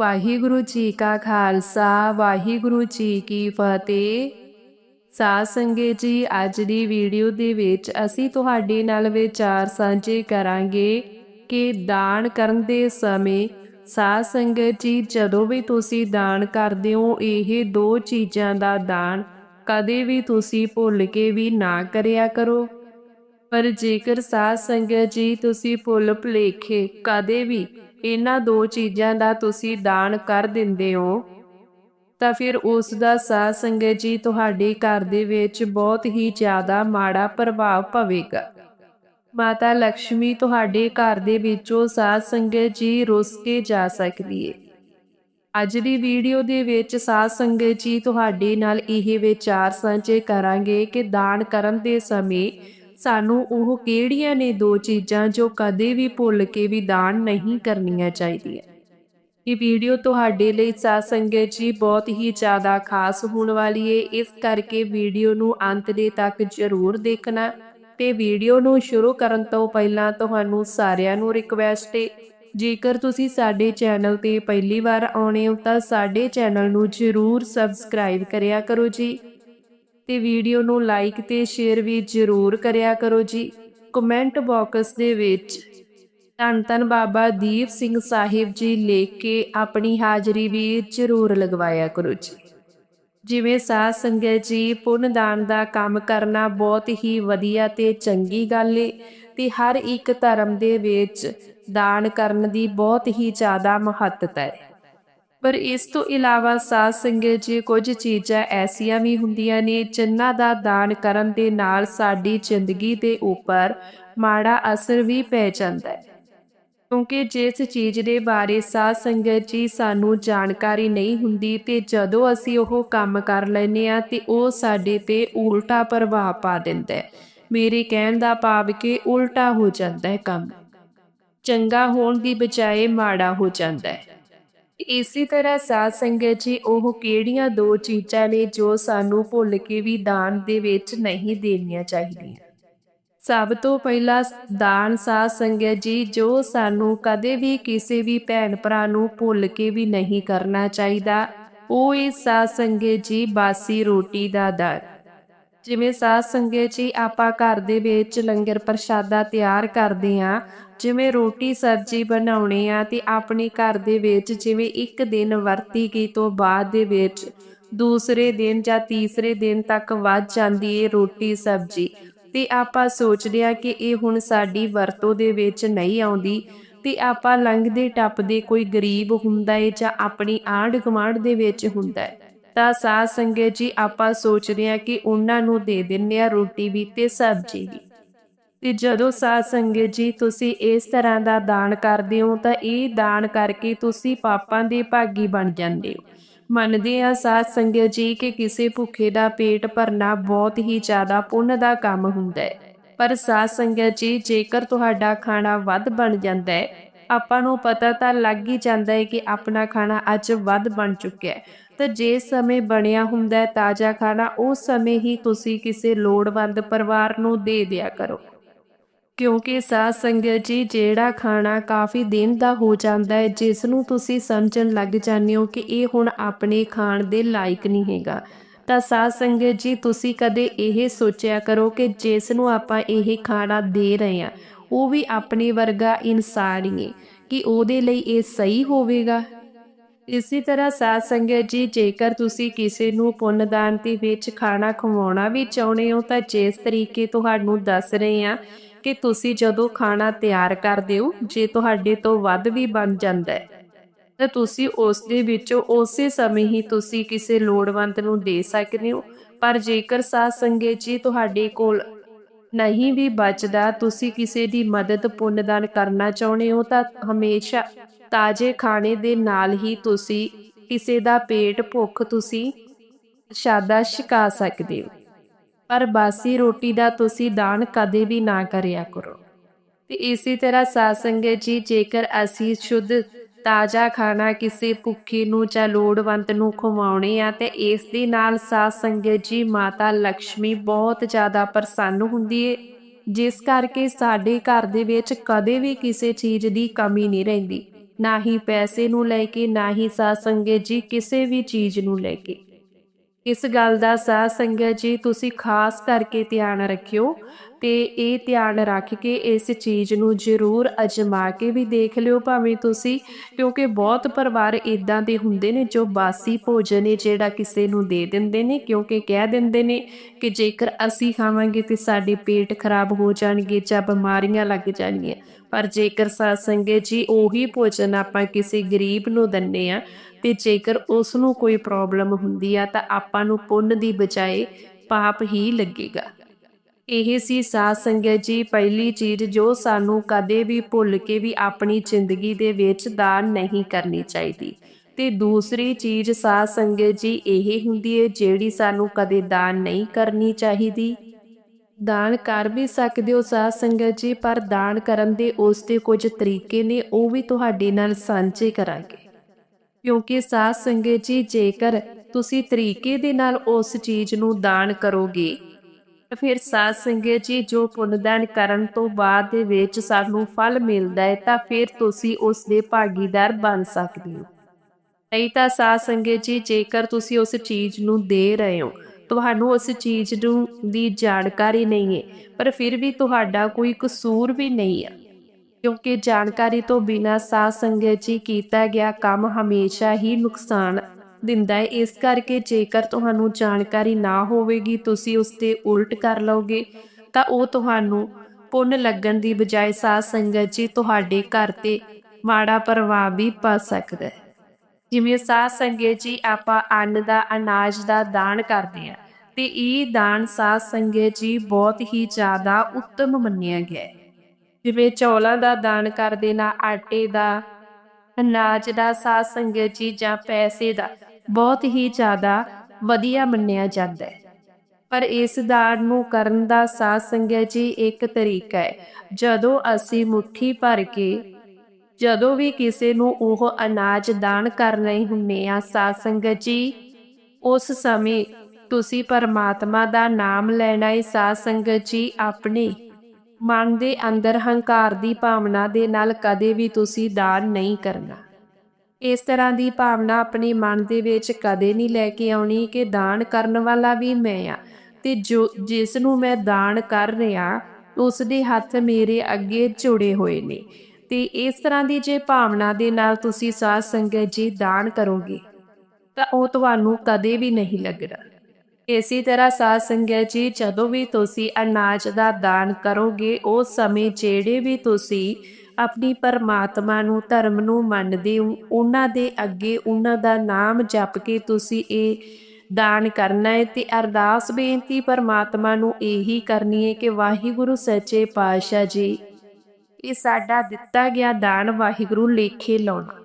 ਵਾਹਿਗੁਰੂ ਜੀ ਕਾ ਖਾਲਸਾ, ਵਾਹਿਗੁਰੂ ਜੀ ਕੀ ਫਤਿਹ। ਸਾਧ ਸੰਗਤ ਜੀ, ਅੱਜ ਦੀ ਵੀਡੀਓ ਦੇ ਵਿੱਚ ਅਸੀਂ ਤੁਹਾਡੇ ਨਾਲ ਵਿਚਾਰ ਸਾਂਝੇ ਕਰਾਂਗੇ ਕਿ ਦਾਨ ਕਰਨ ਦੇ ਸਮੇਂ ਸਾਧ ਸੰਗਤ ਜੀ, ਜਦੋਂ ਵੀ ਤੁਸੀਂ ਦਾਨ ਕਰਦੇ ਹੋ, ਇਹ ਦੋ ਚੀਜ਼ਾਂ ਦਾ ਦਾਨ ਕਦੇ ਵੀ ਤੁਸੀਂ ਭੁੱਲ ਕੇ ਵੀ ਨਾ ਕਰਿਆ ਕਰੋ। ਪਰ ਜੇਕਰ ਸਾਧ ਸੰਗਤ ਜੀ, ਤੁਸੀਂ ਭੁੱਲ ਭੁਲੇਖੇ ਕਦੇ ਵੀ ਇਹਨਾਂ ਦੋ ਚੀਜ਼ਾਂ ਦਾ ਤੁਸੀਂ ਦਾਨ ਕਰ ਦਿੰਦੇ ਹੋ, ਤਾਂ ਫਿਰ ਉਸ ਦਾ ਸਾਧ ਸੰਗਤ ਜੀ ਤੁਹਾਡੇ ਘਰ ਦੇ ਵਿੱਚ ਬਹੁਤ ਹੀ ਜ਼ਿਆਦਾ ਮਾੜਾ ਪ੍ਰਭਾਵ ਪਵੇਗਾ। ਮਾਤਾ ਲక్ష్ਮੀ ਤੁਹਾਡੇ ਘਰ ਦੇ ਵਿੱਚੋਂ ਸਾਧ ਸੰਗਤ ਜੀ ਰੁੱਸ ਕੇ ਜਾ ਸਕਦੀ ਹੈ ਅੱਜ ਦੀ ਵੀਡੀਓ ਦੇ ਵਿੱਚ ਸਾਧ ਸੰਗਤ ਜੀ ਤੁਹਾਡੇ ਨਾਲ ਇਹ ਵਿਚਾਰ ਸਾਂਝੇ ਕਰਾਂਗੇ ਕਿ ਦਾਨ ਕਰਨ ਦੇ ਸਮੇਂ ਸਾਨੂੰ ਉਹ ਕਿਹੜੀਆਂ ਨੇ ਦੋ ਚੀਜ਼ਾਂ ਜੋ ਕਦੇ ਵੀ ਭੁੱਲ ਕੇ ਵੀ ਦਾਨ ਨਹੀਂ ਕਰਨੀਆਂ ਚਾਹੀਦੀਆਂ? ਇਹ ਵੀਡੀਓ ਤੁਹਾਡੇ ਲਈ ਸਾਧ ਸੰਗਤ ਜੀ ਬਹੁਤ ਹੀ ਜ਼ਿਆਦਾ ਖਾਸ ਹੋਣ ਵਾਲੀ ਹੈ ਇਸ ਕਰਕੇ ਵੀਡੀਓ ਨੂੰ ਅੰਤ ਦੇ ਤੱਕ ਜ਼ਰੂਰ ਦੇਖਣਾ ਤੇ ਵੀਡੀਓ ਨੂੰ ਸ਼ੁਰੂ ਕਰਨ ਤੋਂ ਪਹਿਲਾਂ ਤੁਹਾਨੂੰ ਸਾਰਿਆਂ ਨੂੰ ਰਿਕਵੈਸਟ ਏ। ਜੇਕਰ ਤੁਸੀਂ ਸਾਡੇ ਚੈਨਲ ਤੇ ਪਹਿਲੀ ਵਾਰ ਆਉਣੇ ਹੋ ਤਾਂ ਸਾਡੇ ਚੈਨਲ ਨੂੰ ਜ਼ਰੂਰ ਸਬਸਕ੍ਰਾਈਬ ਕਰਿਆ ਕਰੋ ਜੀ। ਤੇ ਵੀਡੀਓ ਨੂੰ ਲਾਈਕ ਤੇ ਸ਼ੇਅਰ ਵੀ ਜ਼ਰੂਰ ਕਰਿਆ ਕਰੋ ਜੀ। ਕਮੈਂਟ ਬਾਕਸ ਦੇ ਵਿੱਚ ਧੰਨ ਧੰਨ ਬਾਬਾ ਦੀਪ ਸਿੰਘ ਸਾਹਿਬ ਜੀ ਲਿਖ ਕੇ ਆਪਣੀ ਹਾਜ਼ਰੀ ਵੀ ਜ਼ਰੂਰ ਲਗਵਾਇਆ ਕਰੋ ਜੀ। ਜਿਵੇਂ ਸਾਧ ਸੰਗਤ ਜੀ, ਪੁੰਨ ਦਾਨ ਦਾ ਕੰਮ ਕਰਨਾ ਬਹੁਤ ਹੀ ਵਧੀਆ ਤੇ ਚੰਗੀ ਗੱਲ ਏ ਤੇ ਹਰ ਇੱਕ ਧਰਮ ਦੇ ਵਿੱਚ ਦਾਨ ਕਰਨ ਦੀ ਬਹੁਤ ਹੀ ਜ਼ਿਆਦਾ ਮਹੱਤਤਾ ਹੈ ਪਰ ਇਸ ਤੋਂ ਇਲਾਵਾ ਸਾਧ ਸੰਗਤ ਜੀ ਕੁਝ ਚੀਜ਼ਾਂ ਐਸੀਆਂ ਵੀ ਹੁੰਦੀਆਂ ਨੇ ਜਿਨ੍ਹਾਂ ਦਾ ਦਾਨ ਕਰਨ ਦੇ ਨਾਲ ਸਾਡੀ ਜ਼ਿੰਦਗੀ ਦੇ ਉੱਪਰ ਮਾੜਾ ਅਸਰ ਵੀ ਪੈ ਜਾਂਦਾ ਹੈ। ਕਿਉਂਕਿ ਜਿਸ ਚੀਜ਼ ਦੇ ਬਾਰੇ ਸਾਧ ਸੰਗਤ ਜੀ ਸਾਨੂੰ ਜਾਣਕਾਰੀ ਨਹੀਂ ਹੁੰਦੀ ਤੇ ਜਦੋਂ ਅਸੀਂ ਉਹ ਕੰਮ ਕਰ ਲੈਨੇ ਆ ਤੇ ਉਹ ਸਾਡੇ ਤੇ ਉਲਟਾ ਪ੍ਰਭਾਵ ਪਾ ਦਿੰਦਾ ਹੈ। ਮੇਰੇ ਕਹਿਣ ਦਾ ਭਾਵ ਕਿ ਉਲਟਾ ਹੋ ਜਾਂਦਾ ਹੈ ਕੰਮ। ਚੰਗਾ ਹੋਣ ਦੀ ਬਜਾਏ ਮਾੜਾ ਹੋ ਜਾਂਦਾ ਹੈ। ਇਸੇ ਤਰ੍ਹਾਂ ਸਾਧ ਸੰਗਤ ਜੀ, ਉਹ ਕਿਹੜੀਆਂ ਦੋ ਚੀਜ਼ਾਂ ਨੇ ਜੋ ਸਾਨੂੰ ਭੁੱਲ ਕੇ ਵੀ ਦਾਨ ਦੇ ਵਿੱਚ ਨਹੀਂ ਦੇਣੀਆਂ ਚਾਹੀਦੀਆਂ? ਸਭ ਤੋਂ ਪਹਿਲਾ ਦਾਨ ਸਾਧ ਸੰਗਤ ਜੀ, ਜੋ ਸਾਨੂੰ ਕਦੇ ਵੀ ਕਿਸੇ ਵੀ ਭੈਣ ਭਰਾ ਨੂੰ ਭੁੱਲ ਕੇ ਵੀ ਨਹੀਂ ਕਰਨਾ ਚਾਹੀਦਾ, ਉਹ ਇਹ ਸਾਧ ਸੰਗਤ ਜੀ, ਬਾਸੀ ਰੋਟੀ ਦਾ ਦਾਨ। ਜਿਵੇਂ ਸਾਧ ਸੰਗਤ ਜੀ ਆਪਾਂ ਘਰ ਦੇ ਵਿੱਚ ਲੰਗਰ ਪ੍ਰਸ਼ਾਦਾ ਤਿਆਰ ਕਰਦੇ ਆਂ ਜਿਵੇਂ ਰੋਟੀ ਸਬਜ਼ੀ ਬਣਾਉਣੇ ਆ ਤੇ ਆਪਣੇ ਘਰ ਦੇ ਵਿੱਚ ਜਿਵੇਂ ਇੱਕ ਦਿਨ ਵਰਤੀ ਗਈ ਤੋਂ ਬਾਅਦ ਦੇ ਵਿੱਚ ਦੂਸਰੇ ਦਿਨ ਜਾਂ ਤੀਸਰੇ ਦਿਨ ਤੱਕ ਵੱਧ ਜਾਂਦੀ ਏ ਰੋਟੀ ਸਬਜ਼ੀ। ਤੇ ਆਪਾਂ ਸੋਚਦੇ ਆ ਕਿ ਇਹ ਹੁਣ ਸਾਡੀ ਵਰਤੋਂ ਦੇ ਵਿੱਚ ਨਹੀਂ ਆਉਂਦੀ ਤੇ ਆਪਾਂ ਲੰਘਦੇ ਟੱਪਦੇ ਕੋਈ ਗਰੀਬ ਹੁੰਦਾ ਏ ਜਾਂ ਆਪਣੀ ਆਂਢ ਗੁਆਂਢ ਦੇ ਵਿੱਚ ਹੁੰਦਾ ਹੈ। ਤਾਂ ਸਾਧ ਸੰਗਤ ਜੀ, ਆਪਾਂ ਸੋਚਦੇ ਆ ਕਿ ਉਹਨਾਂ ਨੂੰ ਦੇ ਦਿੰਨੇ ਆ ਰੋਟੀ ਵੀ ਤੇ ਸਬਜ਼ੀ ਵੀ। ਤੇ ਜਦੋਂ ਸਾਧ ਸੰਗਤ ਜੀ, ਤੁਸੀਂ ਇਸ ਤਰ੍ਹਾਂ ਦਾ ਦਾਨ ਕਰਦੇ ਹੋ, ਤਾਂ ਇਹ ਦਾਨ ਕਰਕੇ ਤੁਸੀਂ ਪਾਪਾਂ ਦੇ ਭਾਗੀ ਬਣ ਜਾਂਦੇ ਹੋ। ਮੰਨਦੇ ਆ ਸਾਧ ਸੰਗਤ ਜੀ, ਕਿ ਕਿਸੇ ਭੁੱਖੇ ਦਾ ਪੇਟ ਭਰਨਾ ਬਹੁਤ ਹੀ ਜ਼ਿਆਦਾ ਪੁੰਨ ਦਾ ਕੰਮ ਹੁੰਦਾ ਹੈ। ਪਰ ਸਾਧ ਸੰਗਤ ਜੀ, ਜੇਕਰ ਤੁਹਾਡਾ ਖਾਣਾ ਵੱਧ ਬਣ ਜਾਂਦਾ ਹੈ, ਆਪਾਂ ਨੂੰ ਪਤਾ ਤਾਂ ਲੱਗ ਹੀ ਜਾਂਦਾ ਹੈ ਕਿ ਆਪਣਾ ਖਾਣਾ ਅੱਜ ਵੱਧ ਬਣ ਚੁੱਕਿਆ ਹੈ। ਤਾਂ ਜੇ ਸਮੇਂ ਬਣਿਆ ਹੁੰਦਾ ਤਾਜ਼ਾ ਖਾਣਾ ਉਸ ਸਮੇਂ ਹੀ ਤੁਸੀਂ ਕਿਸੇ ਲੋੜਵੰਦ ਪਰਿਵਾਰ ਨੂੰ ਦੇ ਦਿਆ ਕਰੋ। ਕਿਉਂਕਿ ਸਾਧ ਸੰਗਤ ਜੀ, ਜਿਹੜਾ ਖਾਣਾ ਕਾਫੀ ਦਿਨ ਦਾ ਹੋ ਜਾਂਦਾ ਹੈ, ਜਿਸ ਨੂੰ ਤੁਸੀਂ ਸਮਝਣ ਲੱਗ ਜਾਂਦੇ ਹੋ ਕਿ ਇਹ ਹੁਣ ਆਪਣੇ ਖਾਣ ਦੇ ਲਾਇਕ ਨਹੀਂ ਹੈਗਾ। ਤਾਂ ਸਾਧ ਸੰਗਤ ਜੀ, ਤੁਸੀਂ ਕਦੇ ਇਹ ਸੋਚਿਆ ਕਰੋ ਕਿ ਜਿਸ ਨੂੰ ਆਪਾਂ ਇਹ ਖਾਣਾ ਦੇ ਰਹੇ ਹਾਂ, ਉਹ ਵੀ ਆਪਣੇ ਵਰਗਾ ਇਨਸਾਨ ਹੀ ਹੈ, ਕਿ ਉਹਦੇ ਲਈ ਇਹ ਸਹੀ ਹੋਵੇਗਾ? ਇਸੇ ਤਰ੍ਹਾਂ ਸਾਧ ਸੰਗਤ ਜੀ, ਜੇਕਰ ਤੁਸੀਂ ਕਿਸੇ ਨੂੰ ਪੁੰਨਦਾਨ ਦੇ ਵਿੱਚ ਖਾਣਾ ਖਵਾਉਣਾ ਵੀ ਚਾਹੁੰਦੇ ਹੋ, ਤਾਂ ਜਿਸ ਤਰੀਕੇ ਤੁਹਾਨੂੰ ਦੱਸ ਰਹੇ ਹਾਂ ਕਿ ਤੁਸੀਂ ਜਦੋਂ ਖਾਣਾ ਤਿਆਰ ਕਰਦੇ ਹੋ, ਜੇ ਤੁਹਾਡੇ ਤੋਂ ਵੱਧ ਵੀ ਬਣ ਜਾਂਦਾ ਹੈ, ਤਾਂ ਤੁਸੀਂ ਉਸ ਦੇ ਵਿੱਚੋਂ ਉਸੇ ਸਮੇਂ ਹੀ ਤੁਸੀਂ ਕਿਸੇ ਲੋੜਵੰਦ ਨੂੰ ਦੇ ਸਕਦੇ ਹੋ। ਪਰ ਜੇਕਰ ਸਾਧ ਸੰਗਤ ਜੀ ਤੁਹਾਡੇ ਕੋਲ ਨਹੀਂ ਵੀ ਬਚਦਾ, ਤੁਸੀਂ ਕਿਸੇ ਦੀ ਮਦਦ ਪੁੰਨਦਾਨ ਕਰਨਾ ਚਾਹੁੰਦੇ ਹੋ, ਤਾਂ ਹਮੇਸ਼ਾ ਤਾਜ਼ੇ ਖਾਣੇ ਦੇ ਨਾਲ ਹੀ ਤੁਸੀਂ ਕਿਸੇ ਦਾ ਪੇਟ ਭੁੱਖ ਤੁਸੀਂ ਸ਼ਾਦਾ ਛਕਾ ਸਕਦੇ ਹੋ। ਪਰ ਬਾਸੀ ਰੋਟੀ ਦਾ ਤੁਸੀਂ ਦਾਨ ਕਦੇ ਵੀ ਨਾ ਕਰਿਆ ਕਰੋ। ਤੇ ਇਸੇ ਤਰ੍ਹਾਂ ਸਾਧ ਜੀ, ਜੇਕਰ ਅਸੀਂ ਸ਼ੁੱਧ, ਤਾਜ਼ਾ ਖਾਣਾ ਕਿਸੇ ਭੁੱਖੇ ਨੂੰ ਜਾਂ ਲੋੜਵੰਦ ਨੂੰ ਖਵਾਉਣੇ ਆ, ਤੇ ਇਸ ਦੇ ਨਾਲ ਸਾਧ ਜੀ ਮਾਤਾ ਲక్ష్ਮੀ ਬਹੁਤ ਜ਼ਿਆਦਾ ਪ੍ਰਸੰਨ ਹੁੰਦੀ ਏ, ਜਿਸ ਕਰਕੇ ਸਾਡੇ ਘਰ ਦੇ ਵਿੱਚ ਕਦੇ ਵੀ ਕਿਸੇ ਚੀਜ਼ ਦੀ ਕਮੀ ਨਹੀਂ ਰਹਿੰਦੀ। ਨਾ ਹੀ ਪੈਸੇ ਨੂੰ ਲੈ ਕੇ, ਨਾ ਹੀ ਸਾਧ ਸੰਗਤ ਜੀ ਕਿਸੇ ਵੀ ਚੀਜ਼ ਨੂੰ ਲੈ ਕੇ। ਇਸ ਗੱਲ ਦਾ ਸਾਧ ਸੰਗਤ ਜੀ, ਤੁਸੀਂ ਖਾਸ ਕਰਕੇ ਧਿਆਨ ਰੱਖਿਓ। ਤੇ ਇਹ ਧਿਆਨ ਰੱਖ ਕੇ ਇਸ ਚੀਜ਼ ਨੂੰ ਜ਼ਰੂਰ ਅਜਮਾ ਕੇ ਵੀ ਦੇਖ ਲਿਓ, ਭਾਵੇਂ ਤੁਸੀਂ, ਕਿਉਂਕਿ ਬਹੁਤ ਪਰਿਵਾਰ ਇਦਾਂ ਦੇ ਹੁੰਦੇ ਨੇ ਜੋ ਬਾਸੀ ਭੋਜਨ ਹੈ ਜਿਹੜਾ ਕਿਸੇ ਨੂੰ ਦੇ ਦਿੰਦੇ ਨੇ, ਕਿਉਂਕਿ ਕਹਿ ਦਿੰਦੇ ਨੇ ਕਿ ਜੇਕਰ ਅਸੀਂ ਖਾਵਾਂਗੇ ਤੇ ਸਾਡੇ ਪੇਟ ਖਰਾਬ ਹੋ ਜਾਣਗੇ ਜਾਂ ਬਿਮਾਰੀਆਂ ਲੱਗ ਜਾਣਗੀਆਂ। ਪਰ ਜੇਕਰ ਸਾਧ ਸੰਗਤ ਜੀ ਉਹੀ ਭੋਜਨ ਆਪਾਂ ਕਿਸੇ ਗਰੀਬ ਨੂੰ ਦਿੰਨੇ ਆ ਤੇ ਜੇਕਰ ਉਸ ਨੂੰ ਕੋਈ ਪ੍ਰੋਬਲਮ ਹੁੰਦੀ ਆ ਤਾਂ ਆਪਾਂ ਨੂੰ ਪੁੰਨ ਦੀ ਬਜਾਏ ਪਾਪ ਹੀ ਲੱਗੇਗਾ। ਇਹ ਸੀ ਸਾਧ ਸੰਗਤ ਜੀ, ਪਹਿਲੀ ਚੀਜ਼ ਜੋ ਸਾਨੂੰ ਕਦੇ ਵੀ ਭੁੱਲ ਕੇ ਵੀ ਆਪਣੀ ਜ਼ਿੰਦਗੀ ਦੇ ਵਿੱਚ ਦਾਨ ਨਹੀਂ ਕਰਨੀ ਚਾਹੀਦੀ। ਤੇ ਦੂਸਰੀ ਚੀਜ਼ ਸਾਧ ਸੰਗਤ ਜੀ, ਇਹ ਹੁੰਦੀ ਹੈ ਜਿਹੜੀ ਸਾਨੂੰ ਕਦੇ ਦਾਨ ਨਹੀਂ ਕਰਨੀ ਚਾਹੀਦੀ। ਦਾਨ ਕਰ ਵੀ ਸਕਦੇ ਹੋ ਸਾਧ ਸੰਗਤ ਜੀ, ਪਰ ਦਾਨ ਕਰਨ ਦੇ ਉਸ ਦੇ ਕੁਝ ਤਰੀਕੇ ਨੇ, ਉਹ ਵੀ ਤੁਹਾਡੇ ਨਾਲ ਸਾਂਝੇ ਕਰਾਂਗੇ। ਕਿਉਂਕਿ ਸਾਧ ਸੰਗਤ ਜੀ, ਜੇਕਰ ਤੁਸੀਂ ਤਰੀਕੇ ਦੇ ਨਾਲ ਉਸ ਚੀਜ਼ ਨੂੰ ਦਾਨ ਕਰੋਗੇ ਫਿਰ ਸਾਧ ਸੰਗਤ ਜੀ ਜੋ ਪੁੰਨਦਾਨ ਕਰਨ ਤੋਂ ਬਾਅਦ ਦੇ ਵਿੱਚ ਸਾਨੂੰ ਫਲ ਮਿਲਦਾ ਹੈ, ਤਾਂ ਫਿਰ ਤੁਸੀਂ ਉਸ ਦੇ ਭਾਗੀਦਾਰ ਬਣ ਸਕਦੇ ਹੋ। ਨਹੀਂ ਤਾਂ ਸਾਧ ਸੰਗਤ ਜੀ, ਜੇਕਰ ਤੁਸੀਂ ਉਸ ਚੀਜ਼ ਨੂੰ ਦੇ ਰਹੇ ਹੋ, ਤੁਹਾਨੂੰ ਉਸ ਚੀਜ਼ ਨੂੰ ਦੀ ਜਾਣਕਾਰੀ ਨਹੀਂ ਹੈ, ਪਰ ਫਿਰ ਵੀ ਤੁਹਾਡਾ ਕੋਈ ਕਸੂਰ ਵੀ ਨਹੀਂ ਹੈ ਕਿਉਂਕਿ ਜਾਣਕਾਰੀ ਤੋਂ ਬਿਨਾਂ ਸਾਧ ਸੰਗਤ ਜੀ ਕੀਤਾ ਗਿਆ ਕੰਮ ਹਮੇਸ਼ਾ ਹੀ ਨੁਕਸਾਨ ਦਿੰਦਾ ਹੈ। ਇਸ ਕਰਕੇ ਜੇਕਰ ਤੁਹਾਨੂੰ ਜਾਣਕਾਰੀ ਨਾ ਹੋਵੇਗੀ, ਤੁਸੀਂ ਉਸ ਤੇ ਉਲਟ ਕਰ ਲਓਗੇ, ਤਾਂ ਉਹ ਤੁਹਾਨੂੰ ਪੁੰਨ ਲੱਗਣ ਦੀ ਬਜਾਏ ਸਾਧ ਸੰਗਤ ਜੀ ਤੁਹਾਡੇ ਘਰ ਤੇ ਮਾੜਾ ਪ੍ਰਭਾਵ ਵੀ ਪਾ ਸਕਦਾ ਹੈ। ਜਿਵੇਂ ਸਾਧ ਸੰਗਤ ਜੀ ਆਪਾਂ ਅੰਨ ਦਾ, ਅਨਾਜ ਦਾ ਦਾਨ ਕਰਦੇ ਆ ਤੇ ਇਹ ਦਾਨ ਸਾਧ ਸੰਗਤ ਜੀ ਬਹੁਤ ਹੀ ਜ਼ਿਆਦਾ ਉੱਤਮ ਮੰਨਿਆ ਗਿਆ ਹੈ। ਜਿਵੇਂ ਚੌਲਾਂ ਦਾ ਦਾਨ ਕਰ ਦੇਣਾ ਆਟੇ ਦਾ, ਅਨਾਜ ਦਾ ਸਾਧ ਸੰਗਤ ਜੀ ਜਾਂ ਪੈਸੇ ਦਾ ਬਹੁਤ ਹੀ ਜ਼ਿਆਦਾ ਵਧੀਆ ਮੰਨਿਆ ਜਾਂਦਾ ਹੈ। ਪਰ ਇਸ ਦਾਨ ਨੂੰ ਕਰਨ ਦਾ ਸਾਧ ਸੰਗਤ ਜੀ ਇੱਕ ਤਰੀਕਾ ਹੈ। ਜਦੋਂ ਅਸੀਂ ਮੁਠੀ ਭਰ ਕੇ ਜਦੋਂ ਵੀ ਕਿਸੇ ਨੂੰ ਉਹ ਅਨਾਜ ਦਾਨ ਕਰ ਰਹੇ ਹੁੰਨੇ ਆ ਸਾਧ ਸੰਗਤ ਜੀ, ਉਸ ਸਮੇਂ ਤੁਸੀਂ ਪਰਮਾਤਮਾ ਦਾ ਨਾਮ ਲੈਣਾ ਹੈ। ਸਾਧ ਸੰਗਤ ਜੀ, ਆਪਣੇ ਮਨ ਦੇ ਅੰਦਰ ਹੰਕਾਰ ਦੀ ਭਾਵਨਾ ਦੇ ਨਾਲ ਕਦੇ ਵੀ ਤੁਸੀਂ ਦਾਨ ਨਹੀਂ ਕਰਨਾ। ਇਸ ਤਰ੍ਹਾਂ ਦੀ ਭਾਵਨਾ ਆਪਣੇ ਮਨ ਦੇ ਵਿੱਚ ਕਦੇ ਨਹੀਂ ਲੈ ਕੇ ਆਉਣੀ ਕਿ ਦਾਨ ਕਰਨ ਵਾਲਾ ਵੀ ਮੈਂ ਆ। ਤੇ ਜੋ, ਜਿਸ ਨੂੰ ਮੈਂ ਦਾਨ ਕਰ ਰਿਹਾ ਉਸ ਦੇ ਹੱਥ ਮੇਰੇ ਅੱਗੇ ਜੁੜੇ ਹੋਏ ਨੇ। ਤੇ ਇਸ ਤਰ੍ਹਾਂ ਦੀ ਜੇ ਭਾਵਨਾ ਦੇ ਨਾਲ ਤੁਸੀਂ ਸਾਧ ਸੰਗਤ ਜੀ ਦਾਨ ਕਰੋਗੇ, ਤਾਂ ਉਹ ਤੁਹਾਨੂੰ ਕਦੇ ਵੀ ਨਹੀਂ ਲੱਗਣਾ। ਇਸੇ ਤਰ੍ਹਾਂ ਸਾਧ ਸੰਗਤ ਜੀ, ਜਦੋਂ ਵੀ ਤੁਸੀਂ ਅਨਾਜ ਦਾ ਦਾਨ ਕਰੋਗੇ, ਉਸ ਸਮੇਂ ਜਿਹੜੇ ਵੀ ਤੁਸੀਂ ਆਪਣੀ ਪਰਮਾਤਮਾ ਨੂੰ, ਧਰਮ ਨੂੰ ਮੰਨਦੇ ਹੋ, ਉਹਨਾਂ ਦੇ ਅੱਗੇ ਉਹਨਾਂ ਦਾ ਨਾਮ ਜਪ ਕੇ ਤੁਸੀਂ ਇਹ ਦਾਨ ਕਰਨਾ ਹੈ ਤੇ ਅਰਦਾਸ ਬੇਨਤੀ ਪਰਮਾਤਮਾ ਨੂੰ ਇਹੀ ਕਰਨੀ ਹੈ ਕਿ ਵਾਹਿਗੁਰੂ ਸੱਚੇ ਪਾਤਸ਼ਾਹ ਜੀ, ਇਹ ਸਾਡਾ ਦਿੱਤਾ ਗਿਆ ਦਾਨ ਵਾਹਿਗੁਰੂ ਲੇਖੇ ਲਾਉਣਾ।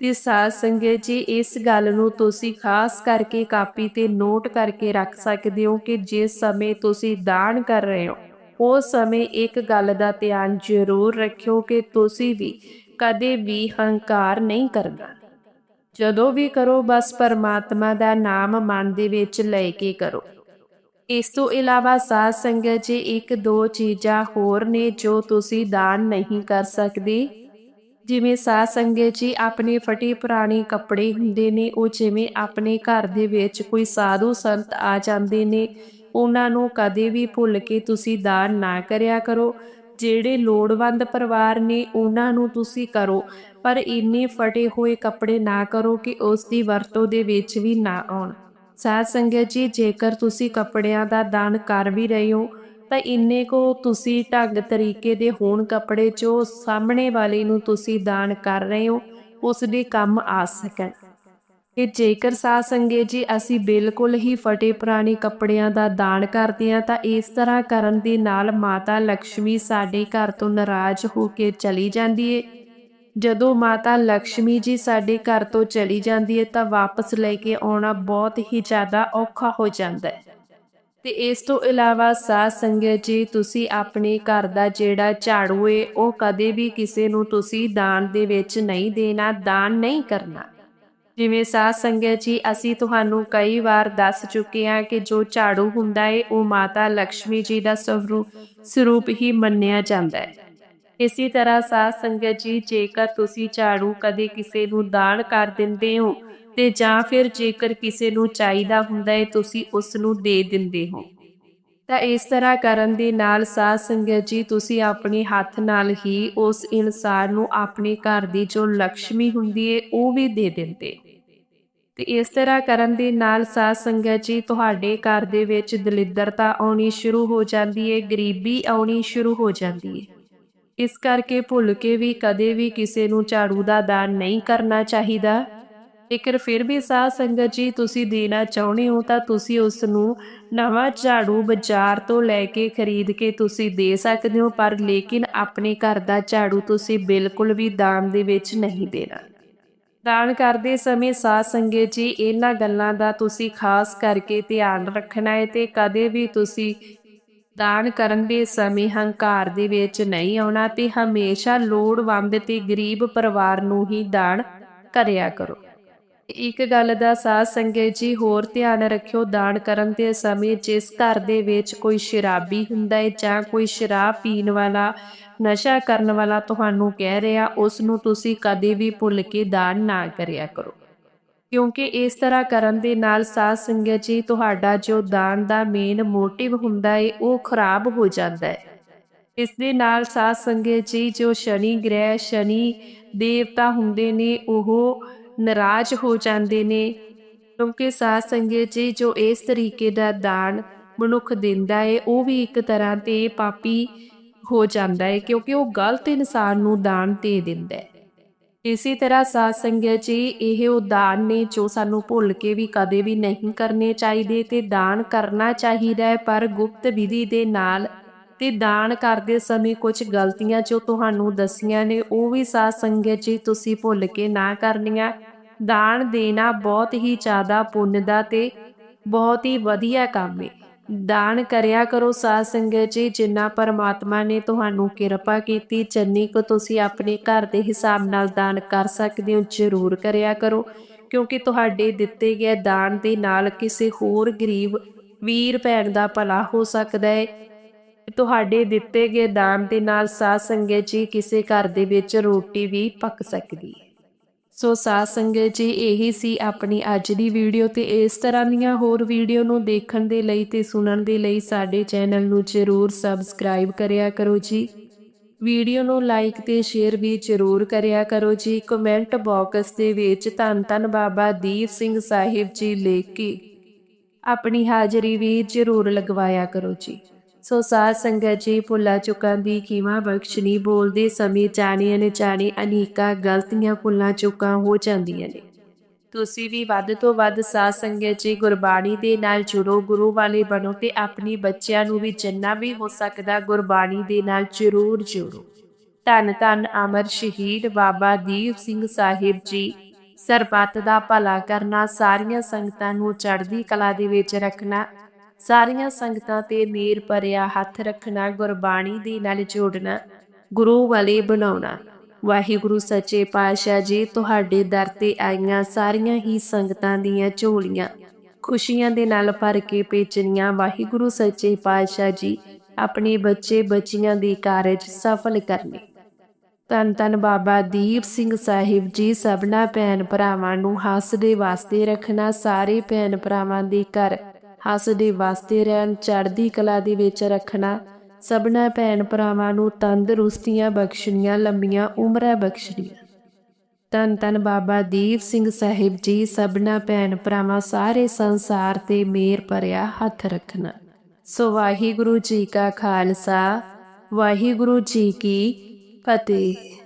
ਤੇ ਸਾਧ ਸੰਗਤ ਜੀ, ਇਸ ਗੱਲ ਨੂੰ ਤੁਸੀਂ ਖਾਸ ਕਰਕੇ ਕਾਪੀ ਤੇ ਨੋਟ ਕਰਕੇ ਰੱਖ ਸਕਦੇ ਹੋ ਕਿ ਜਿਸ ਸਮੇਂ ਤੁਸੀਂ ਦਾਨ ਕਰ ਰਹੇ ਹੋ ਉਸ ਸਮੇਂ ਇੱਕ ਗੱਲ ਦਾ ਧਿਆਨ ਜ਼ਰੂਰ ਰੱਖਿਓ ਕਿ ਤੁਸੀਂ ਵੀ ਕਦੇ ਵੀ ਹੰਕਾਰ ਨਹੀਂ ਕਰਨਾ। ਜਦੋਂ ਵੀ ਕਰੋ, ਬਸ ਪਰਮਾਤਮਾ ਦਾ ਨਾਮ ਮਨ ਦੇ ਵਿੱਚ ਲੈ ਕੇ ਕਰੋ। ਇਸ ਤੋਂ ਇਲਾਵਾ ਸਾਧ ਸੰਗਤ ਜੀ, ਇੱਕ ਦੋ ਚੀਜ਼ਾਂ ਹੋਰ ਨੇ ਜੋ ਤੁਸੀਂ ਦਾਨ ਨਹੀਂ ਕਰ ਸਕਦੇ। ਜਿਵੇਂ ਸਾਧ ਸੰਗਤ ਜੀ, ਆਪਣੇ ਫਟੀ ਪੁਰਾਣੇ ਕੱਪੜੇ ਹੁੰਦੇ ਨੇ, ਉਹ ਜਿਵੇਂ ਆਪਣੇ ਘਰ ਦੇ ਵਿੱਚ ਕੋਈ ਸਾਧੂ ਸੰਤ ਆ ਜਾਂਦੇ ਨੇ ਉਹਨਾਂ ਨੂੰ ਕਦੇ ਵੀ ਭੁੱਲ ਕੇ ਤੁਸੀਂ ਦਾਨ ਨਾ ਕਰਿਆ ਕਰੋ। ਜਿਹੜੇ ਲੋੜਵੰਦ ਪਰਿਵਾਰ ਨੇ, ਉਹਨਾਂ ਨੂੰ ਤੁਸੀਂ ਕਰੋ। ਪਰ ਇੰਨੇ ਫਟੇ ਹੋਏ ਕੱਪੜੇ ਨਾ ਕਰੋ ਕਿ ਉਸ ਦੀ ਵਰਤੋਂ ਦੇ ਵਿੱਚ ਵੀ ਨਾ ਆਉਣ। ਸਾਧ ਸੰਗਤ ਜੀ, ਜੇਕਰ ਤੁਸੀਂ ਕੱਪੜਿਆਂ ਦਾ ਦਾਨ ਕਰ ਵੀ ਰਹੇ ਹੋ, ਤਾਂ ਇੰਨੇ ਕੋ ਤੁਸੀਂ ਢੰਗ ਤਰੀਕੇ ਦੇ ਹੋਣ ਕੱਪੜੇ ਜੋ ਸਾਹਮਣੇ ਵਾਲੇ ਨੂੰ ਤੁਸੀਂ ਦਾਨ ਕਰ ਰਹੇ ਹੋ, ਉਸ ਦੇ ਕੰਮ ਆ ਸਕਣ। ਕਿ ਜੇਕਰ ਸਾਧ ਸੰਗੇ ਜੀ ਅਸੀਂ ਬਿਲਕੁਲ ਹੀ ਫਟੇ ਪੁਰਾਣੇ ਕੱਪੜਿਆਂ ਦਾ ਦਾਨ ਕਰਦੇ ਹਾਂ, ਤਾਂ ਇਸ ਤਰ੍ਹਾਂ ਕਰਨ ਦੇ ਨਾਲ ਮਾਤਾ ਲక్ష్ਮੀ ਸਾਡੇ ਘਰ ਤੋਂ ਨਾਰਾਜ਼ ਹੋ ਕੇ ਚਲੀ ਜਾਂਦੀ ਏ। ਜਦੋਂ ਮਾਤਾ ਲక్ష్ਮੀ ਜੀ ਸਾਡੇ ਘਰ ਤੋਂ ਚਲੀ ਜਾਂਦੀ ਏ, ਤਾਂ ਵਾਪਸ ਲੈ ਕੇ ਆਉਣਾ ਬਹੁਤ ਹੀ ਜ਼ਿਆਦਾ ਔਖਾ ਹੋ ਜਾਂਦਾ ਹੈ ਤੇ ਇਸ ਤੋਂ ਇਲਾਵਾ ਸਾਧ ਸੰਗਤ ਜੀ, ਤੁਸੀਂ ਆਪਣੇ ਘਰ ਦਾ ਜਿਹੜਾ ਝਾੜੂ ਏ, ਉਹ ਕਦੇ ਵੀ ਕਿਸੇ ਨੂੰ ਤੁਸੀਂ ਦਾਨ ਦੇ ਵਿੱਚ ਨਹੀਂ ਦੇਣਾ, ਦਾਨ ਨਹੀਂ ਕਰਨਾ। ਜਿਵੇਂ ਸਾਧ ਸੰਗਤ ਜੀ, ਅਸੀਂ ਤੁਹਾਨੂੰ ਕਈ ਵਾਰ ਦੱਸ ਚੁੱਕੇ ਹਾਂ ਕਿ ਜੋ ਝਾੜੂ ਹੁੰਦਾ ਹੈ ਉਹ ਮਾਤਾ ਲక్ష్ਮੀ ਜੀ ਦਾ ਸਰੂਪ ਸਰੂਪ ਹੀ ਮੰਨਿਆ ਜਾਂਦਾ ਹੈ ਇਸੇ ਤਰ੍ਹਾਂ ਸਾਧ ਸੰਗਤ ਜੀ, ਜੇਕਰ ਤੁਸੀਂ ਝਾੜੂ ਕਦੇ ਕਿਸੇ ਨੂੰ ਦਾਨ ਕਰ ਦਿੰਦੇ ਹੋ ਤੇ ਜਾਂ ਫਿਰ ਜੇਕਰ ਕਿਸੇ ਨੂੰ ਚਾਹੀਦਾ ਹੁੰਦਾ ਹੈ ਤੁਸੀਂ ਉਸ ਨੂੰ ਦੇ ਦਿੰਦੇ ਹੋ। ਤਾਂ ਇਸ ਤਰ੍ਹਾਂ ਕਰਨ ਦੇ ਨਾਲ ਸਾਧ ਸੰਗਤ ਜੀ, ਤੁਸੀਂ ਆਪਣੇ ਹੱਥ ਨਾਲ ਹੀ ਉਸ ਇਨਸਾਨ ਨੂੰ ਆਪਣੇ ਘਰ ਦੀ ਜੋ ਲక్ష్ਮੀ ਹੁੰਦੀ ਏ, ਉਹ ਵੀ ਦੇ ਦਿੰਦੇ। ਤੇ ਇਸ ਤਰ੍ਹਾਂ ਕਰਨ ਦੇ ਨਾਲ ਸਾਧ ਸੰਗਤ ਜੀ, ਤੁਹਾਡੇ ਘਰ ਦੇ ਵਿੱਚ ਦਲਿੱਦਰਤਾ ਆਉਣੀ ਸ਼ੁਰੂ ਹੋ ਜਾਂਦੀ ਏ, ਗਰੀਬੀ ਆਉਣੀ ਸ਼ੁਰੂ ਹੋ ਜਾਂਦੀ ਏ। ਇਸ ਕਰਕੇ ਭੁੱਲ ਕੇ ਵੀ ਕਦੇ ਵੀ ਕਿਸੇ ਨੂੰ ਝਾੜੂ ਦਾ ਦਾਨ ਨਹੀਂ ਕਰਨਾ ਚਾਹੀਦਾ। ਜੇਕਰ ਫਿਰ ਵੀ ਸਾਧ ਸੰਗਤ ਜੀ ਤੁਸੀਂ ਦੇਣਾ ਚਾਹੁੰਦੇ ਹੋ, ਤਾਂ ਤੁਸੀਂ ਉਸ ਨੂੰ ਨਵਾਂ ਝਾੜੂ ਬਾਜ਼ਾਰ ਤੋਂ ਲੈ ਕੇ ਖਰੀਦ ਕੇ ਤੁਸੀਂ ਦੇ ਸਕਦੇ ਹੋ, ਪਰ ਲੇਕਿਨ ਆਪਣੇ ਘਰ ਦਾ ਝਾੜੂ ਤੁਸੀਂ ਬਿਲਕੁਲ ਵੀ ਦਾਨ ਦੇ ਵਿੱਚ ਨਹੀਂ ਦੇਣਾ। ਦਾਨ ਕਰਦੇ ਸਮੇਂ ਸਾਧ ਸੰਗਤ ਜੀ, ਇਹਨਾਂ ਗੱਲਾਂ ਦਾ ਤੁਸੀਂ ਖਾਸ ਕਰਕੇ ਧਿਆਨ ਰੱਖਣਾ ਹੈ ਤੇ ਕਦੇ ਵੀ ਤੁਸੀਂ ਦਾਨ ਕਰਨ ਦੇ ਸਮੇਂ ਹੰਕਾਰ ਦੇ ਵਿੱਚ ਨਹੀਂ ਆਉਣਾ ਤੇ ਹਮੇਸ਼ਾ ਲੋੜਵੰਦ ਤੇ ਗਰੀਬ ਪਰਿਵਾਰ ਨੂੰ ਹੀ ਦਾਨ ਕਰਿਆ ਕਰੋ। ਇੱਕ ਗੱਲ ਦਾ ਸਾਧ ਸੰਗਤ ਜੀ, ਹੋਰ ਧਿਆਨ ਰੱਖਿਓ, ਦਾਨ ਕਰਨ ਦੇ ਸਮੇਂ ਜਿਸ ਘਰ ਦੇ ਵਿੱਚ ਕੋਈ ਸ਼ਰਾਬੀ ਹੁੰਦਾ ਹੈ ਜਾਂ ਕੋਈ ਸ਼ਰਾਬ ਪੀਣ ਵਾਲਾ, ਨਸ਼ਾ ਕਰਨ ਵਾਲਾ ਤੁਹਾਨੂੰ ਕਹਿ ਰਿਹਾ, ਉਸ ਨੂੰ ਤੁਸੀਂ ਕਦੇ ਵੀ ਭੁੱਲ ਕੇ ਦਾਨ ਨਾ ਕਰਿਆ ਕਰੋ। ਕਿਉਂਕਿ ਇਸ ਤਰ੍ਹਾਂ ਕਰਨ ਦੇ ਨਾਲ ਸਾਧ ਸੰਗਤ ਜੀ, ਤੁਹਾਡਾ ਜੋ ਦਾਨ ਦਾ ਮੇਨ ਮੋਟਿਵ ਹੁੰਦਾ ਹੈ, ਉਹ ਖਰਾਬ ਹੋ ਜਾਂਦਾ ਹੈ। ਇਸ ਦੇ ਨਾਲ ਸਾਧ ਸੰਗਤ ਜੀ, ਜੋ ਸ਼ਨੀ ਗ੍ਰਹਿ, ਸ਼ਨੀ ਦੇਵਤਾ ਹੁੰਦੇ ਨੇ, ਉਹ ਨਾਰਾਜ਼ ਹੋ ਜਾਂਦੇ ਨੇ, ਕਿਉਂਕਿ ਸਾਧ ਸੰਗਤ ਜੀ ਜੋ ਇਸ ਤਰੀਕੇ ਦਾ ਦਾਨ ਮਨੁੱਖ ਦਿੰਦਾ ਹੈ ਉਹ ਵੀ ਇੱਕ ਤਰ੍ਹਾਂ ਤੇ ਪਾਪੀ ਹੋ ਜਾਂਦਾ ਹੈ ਕਿਉਂਕਿ ਉਹ ਗਲਤ ਇਨਸਾਨ ਨੂੰ ਦਾਨ ਦੇ ਦਿੰਦਾ ਹੈ ਇਸੇ ਤਰ੍ਹਾਂ ਸਾਧ ਸੰਗਤ ਜੀ ਇਹ ਉਹ ਦਾਨ ਨੇ ਜੋ ਸਾਨੂੰ ਭੁੱਲ ਕੇ ਵੀ ਕਦੇ ਵੀ ਨਹੀਂ ਕਰਨੇ ਚਾਹੀਦੇ ਤੇ ਦਾਨ ਕਰਨਾ ਚਾਹੀਦਾ ਹੈ ਪਰ ਗੁਪਤ ਵਿਧੀ ਦੇ ਨਾਲ ਤੇ ਦਾਨ ਕਰਦੇ ਸਮੇਂ ਕੁਝ ਗਲਤੀਆਂ ਜੋ ਤੁਹਾਨੂੰ ਦੱਸੀਆਂ ਨੇ, ਉਹ ਵੀ ਸਾਧ ਸੰਗਤ ਜੀ ਤੁਸੀਂ ਭੁੱਲ ਕੇ ਨਾ ਕਰਨੀਆਂ। ਦਾਨ ਦੇਣਾ ਬਹੁਤ ਹੀ ਜ਼ਿਆਦਾ ਪੁੰਨ ਦਾ ਤੇ ਬਹੁਤ ਹੀ ਵਧੀਆ ਕੰਮ ਹੈ ਦਾਨ ਕਰਿਆ ਕਰੋ ਸਾਧ ਸੰਗਤ ਜੀ, ਜਿੰਨਾ ਪਰਮਾਤਮਾ ਨੇ ਤੁਹਾਨੂੰ ਕਿਰਪਾ ਕੀਤੀ ਚੰਨੀ ਕੋ ਤੁਸੀਂ ਆਪਣੇ ਘਰ ਦੇ ਹਿਸਾਬ ਨਾਲ ਦਾਨ ਕਰ ਸਕਦੇ ਹੋ, ਜ਼ਰੂਰ ਕਰਿਆ ਕਰੋ। ਕਿਉਂਕਿ ਤੁਹਾਡੇ ਦਿੱਤੇ ਗਏ ਦਾਨ ਦੇ ਨਾਲ ਕਿਸੇ ਹੋਰ ਗਰੀਬ ਵੀਰ ਭੈਣ ਦਾ ਭਲਾ ਹੋ ਸਕਦਾ ਹੈ ਤੁਹਾਡੇ ਦਿੱਤੇ ਗਏ ਦਾਨ ਦੇ ਨਾਲ ਸਾਧ ਸੰਗਤ ਜੀ ਕਿਸੇ ਘਰ ਦੇ ਵਿੱਚ ਰੋਟੀ ਵੀ ਪੱਕ ਸਕਦੀ ਹੈ। ਸੋ ਸਾਧ ਸੰਗਤ ਜੀ, ਇਹੀ ਸੀ ਆਪਣੀ ਅੱਜ ਦੀ ਵੀਡੀਓ ਤੇ ਇਸ ਤਰ੍ਹਾਂ ਦੀਆਂ ਹੋਰ ਵੀਡੀਓ ਨੂੰ ਦੇਖਣ ਦੇ ਲਈ ਤੇ ਸੁਣਨ ਦੇ ਲਈ ਸਾਡੇ ਚੈਨਲ ਨੂੰ ਜ਼ਰੂਰ ਸਬਸਕ੍ਰਾਈਬ ਕਰਿਆ ਕਰੋ ਜੀ। ਵੀਡੀਓ ਨੂੰ ਲਾਈਕ ਤੇ ਸ਼ੇਅਰ ਵੀ ਜ਼ਰੂਰ ਕਰਿਆ ਕਰੋ ਜੀ। ਕਮੈਂਟ ਬਾਕਸ ਦੇ ਵਿੱਚ ਧੰਨ ਧੰਨ ਬਾਬਾ ਦੀਪ ਸਿੰਘ ਸਾਹਿਬ ਜੀ ਲਿਖ ਕੇ ਆਪਣੀ ਹਾਜ਼ਰੀ ਵੀ ਜ਼ਰੂਰ ਲਗਵਾਇਆ ਕਰੋ ਜੀ। ਸੋ ਸਾਧ ਸੰਗਤ ਜੀ, ਭੁੱਲਾ ਚੁੱਕਾਂ ਦੀ ਖੀਵਾ ਬਖਸ਼ਣੀ ਬੋਲਦੇ ਸਮੇਂ ਜਾਣੇ ਨੇ ਅਨੇਕਾਂ ਗਲਤੀਆਂ ਭੁੱਲਾਂ ਚੁੱਕਾਂ ਹੋ ਜਾਂਦੀਆਂ ਨੇ। ਤੁਸੀਂ ਵੀ ਵੱਧ ਤੋਂ ਵੱਧ ਸਾਧ ਸੰਗਤ ਜੀ, ਗੁਰਬਾਣੀ ਦੇ ਨਾਲ ਜੁੜੋ, ਗੁਰੂ ਵਾਲੇ ਬਣੋ ਤੇ ਆਪਣੀ ਬੱਚਿਆਂ ਨੂੰ ਵੀ ਜਿੰਨਾ ਵੀ ਹੋ ਸਕਦਾ ਗੁਰਬਾਣੀ ਦੇ ਨਾਲ ਜ਼ਰੂਰ ਜੁੜੋ। ਧੰਨ ਧੰਨ ਅਮਰ ਸ਼ਹੀਦ ਬਾਬਾ ਦੀਪ ਸਿੰਘ ਸਾਹਿਬ ਜੀ, ਸਰਬੱਤ ਦਾ ਭਲਾ ਕਰਨਾ, ਸਾਰੀਆਂ ਸੰਗਤਾਂ ਨੂੰ ਚੜ੍ਹਦੀ ਕਲਾ ਦੇ ਵਿੱਚ ਰੱਖਣਾ ਸਾਰੀਆਂ ਸੰਗਤਾਂ ਤੇ ਮੇਰ ਭਰਿਆ ਹੱਥ ਰੱਖਣਾ, ਗੁਰਬਾਣੀ ਦੇ ਨਾਲ ਜੋੜਨਾ, ਗੁਰੂ ਵਾਲੇ ਬਣਾਉਣਾ। ਵਾਹਿਗੁਰੂ, ਸੱਚੇ ਪਾਤਸ਼ਾਹ ਜੀ, ਤੁਹਾਡੇ ਦਰ ਤੇ ਆਈਆਂ ਸਾਰੀਆਂ ਹੀ ਸੰਗਤਾਂ ਦੀਆਂ ਝੋਲੀਆਂ, ਖੁਸ਼ੀਆਂ ਦੇ ਨਾਲ ਭਰ ਕੇ ਭੇਜਣੀਆਂ। ਵਾਹਿਗੁਰੂ, ਸੱਚੇ ਪਾਤਸ਼ਾਹ ਜੀ, ਆਪਣੇ ਬੱਚੇ ਬੱਚੀਆਂ ਦੇ ਕਾਰਜ ਸਫਲ ਕਰਨੇ। ਤਨ ਤਨ ਬਾਬਾ ਦੀਪ ਸਿੰਘ ਸਾਹਿਬ ਜੀ, ਸਭਨਾ ਭੈਣ ਭਰਾਵਾਂ ਨੂੰ ਹੱਸਦੇ ਵਾਸਤੇ ਰੱਖਣਾ, ਸਾਰੇ ਭੈਣ ਭਰਾਵਾਂ ਦੇ ਘਰ ਹੱਸਦੇ ਵਾਸਤੇ ਰਹਿਣ, ਚੜ੍ਹਦੀ ਕਲਾ ਦੇ ਵਿੱਚ ਰੱਖਣਾ, ਸਭਨਾ ਭੈਣ ਭਰਾਵਾਂ ਨੂੰ ਤੰਦਰੁਸਤੀਆਂ ਬਖਸ਼ਣੀਆਂ, ਲੰਮੀਆਂ ਉਮਰਾਂ ਬਖਸ਼ਣੀਆਂ। ਤਨ ਤਨ ਬਾਬਾ ਦੀਪ ਸਿੰਘ ਸਾਹਿਬ ਜੀ, ਸਭਨਾ ਭੈਣ ਭਰਾਵਾਂ ਸਾਰੇ ਸੰਸਾਰ ਤੇ ਮੇਰ ਭਰਿਆ ਹੱਥ ਰੱਖਣਾ। ਸੋ ਵਾਹਿਗੁਰੂ ਜੀ ਕਾ ਖਾਲਸਾ, ਵਾਹਿਗੁਰੂ ਜੀ ਕੀ ਫਤਿਹ।